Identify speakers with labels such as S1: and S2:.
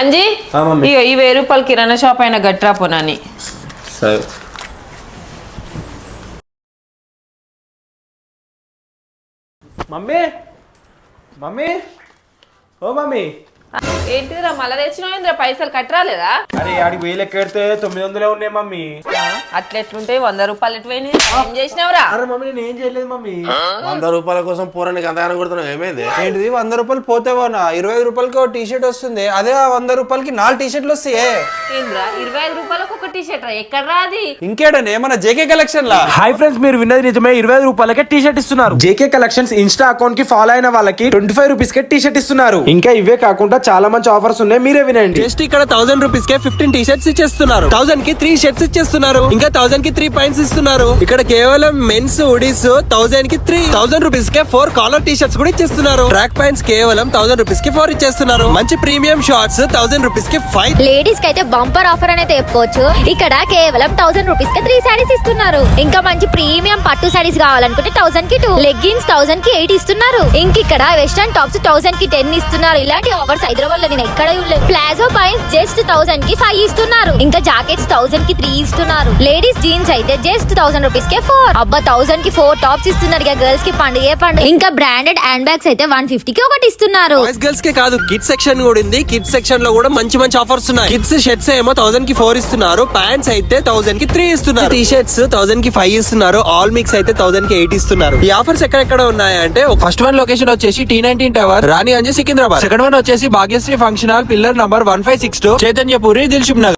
S1: అంజీ. ఇక ఈ వెయ్యి రూపాయలు కిరాణా షాప్ అయిన గట్రా పోనని
S2: సరే. Mummy mummy. ఓ మమ్మీ.
S1: ఏంటిదిరా మళ్ళా తెచ్చినావు పైసలు కట్టరాలేదా?
S2: అరే ఆడికి వేలు ఎక్కడితే తొమ్మిది వందలే ఉన్నాయి మమ్మీ.
S1: అట్లా ఎట్లుంటాయి వంద రూపాయలు ఎటువైనాయి ఏం చేసినావురా?
S2: అరే మమ్మీ నేను ఏం చేయలేదు మమ్మీ.
S3: వంద రూపాయల కోసం పూరానికి అంతగానం కొడుతున్నావు ఏమైంది?
S4: ఏంటిది? వంద రూపాయలు పోతేవా ఇరవై ఐదు రూపాయలకి ఒక టీ షర్ట్ వస్తుంది. అదే ఆ వంద రూపాయలకి నాలుగు టీ షర్ట్లు వస్తాయే.
S1: ఏంద్రా? ఇరవై ఐదు రూపాయలకు ఒక టీ షర్ట్ రా ఎక్కడ రాది
S4: ఇంకేటండి ఏమన్నా జేకే కలెక్షన్ లా
S2: హాయ్ ఫ్రెండ్స్ మీరు విన్నది నిజమే. ఇరవై ఐదు రూపాయలకే టీ షర్ట్ ఇస్తున్నారు జేకే కలెక్షన్స్ ఇన్స్టా అకౌంట్కి ఫాలో అయిన వాళ్ళకి ట్వంటీ ఫైవ్ రూపీస్ కే టీ షర్ట్ ఇస్తున్నారు. ఇంకా ఇవే కాకుండా చాలా మంచి ఆఫర్స్ ఉన్నాయి. మీరే వినండి.
S5: జస్ట్ ఇక్కడ థౌసండ్ రూపీస్ కే ఫిఫ్టీన్ టీ షర్ట్స్ ఇచ్చేస్తున్నారు. థౌసండ్కి త్రీ షర్ట్స్ ఇచ్చేస్తున్నారు. ఇంకా థౌసండ్కి త్రీ పాయింట్స్ ఇస్తున్నారు. ఇక్కడ కేవలం మెన్స్ ఉడీస్ థౌసండ్కి త్రీ థౌసండ్ రూపీస్ కే ఫోర్ కాలర్ టీ షర్ట్స్ కూడా ఇచ్చేస్తున్నారు. ట్రాక్ పాయింట్స్ కేవలం థౌసండ్ రూపీస్కి ఫోర్ ఇచ్చేస్తున్నారు. మంచి ప్రీమియం షార్ట్స్ థౌసండ్ రూపీస్కి ఫైవ్
S6: లేడీస్కి అయితే బంపర్ ఆఫర్ అనేది చెప్పుకోవచ్చు. ఇక్కడ కేవలం థౌసండ్ రూపీస్కి త్రీ సారీస్ ఇస్తున్నారు. ఇంకా మంచి ప్రీమియం పట్టు సారీస్ కావాలనుకుంటే థౌసండ్కి టూ లెగ్గిన్స్ థౌసండ్కి ఎయిట్ ఇస్తున్నారు. ఇంక ఇక్కడ వెస్టర్న్ టాప్స్ థౌసండ్కి టెన్ ఇస్తున్నారు. ఇలాంటి ఆఫర్స్ హైదరాబాద్లో నేను ఎక్కడ చూడలేదు ప్లాజో పైన్స్ జస్ట్ థౌసండ్కి ఫైవ్ ఇస్తున్నారు. ఇంకా జాకెట్స్ థౌసండ్కి త్రీ ఇస్తున్నారు. లేడీస్ జీన్స్ అయితే జస్ట్ థౌసండ్ రూపీస్ కే ఫోర్ అబ్బా థౌసండ్కి ఫోర్ టాప్స్ ఇస్తున్నారు ఇక గర్ల్స్కి పండుగ పండుగ? ఇంకా బ్రాండెడ్ హ్యాండ్ బ్యాగ్స్ అయితే వన్ ఫిఫ్టీ కి ఒకటి ఇస్తున్నారు.
S5: గర్ల్స్కి కాదు కిడ్స్ సెక్షన్ కూడా ఉంది. కిడ్స్ సెక్షన్లో కూడా మంచి మంచి ఆఫర్స్ ఉన్నాయి. కిడ్స్ షర్ట్స్ ఏమో థౌసండ్కి ఫోర్ ఇస్తున్నారు. ప్యాంట్స్ అయితే థౌసండ్కి త్రీ ఇస్తున్నారు. టీ షర్ట్స్ థౌసండ్కి ఫైవ్ ఇస్తున్నారు. ఆల్ మిక్స్ అయితే థౌసండ్కి ఎయిట్ ఇస్తున్నారు. ఈ ఆఫర్స్ ఎక్కడెక్కడ ఉన్నాయంటే ఫస్ట్ వన్ లొకేషన్ వచ్చేసి T nineteen tower Ranigunj Secunderabad. Second one వచ్చేసి Bhagyashri function hall pillar number one five six two Chaitanyapuri Dilsukhnagar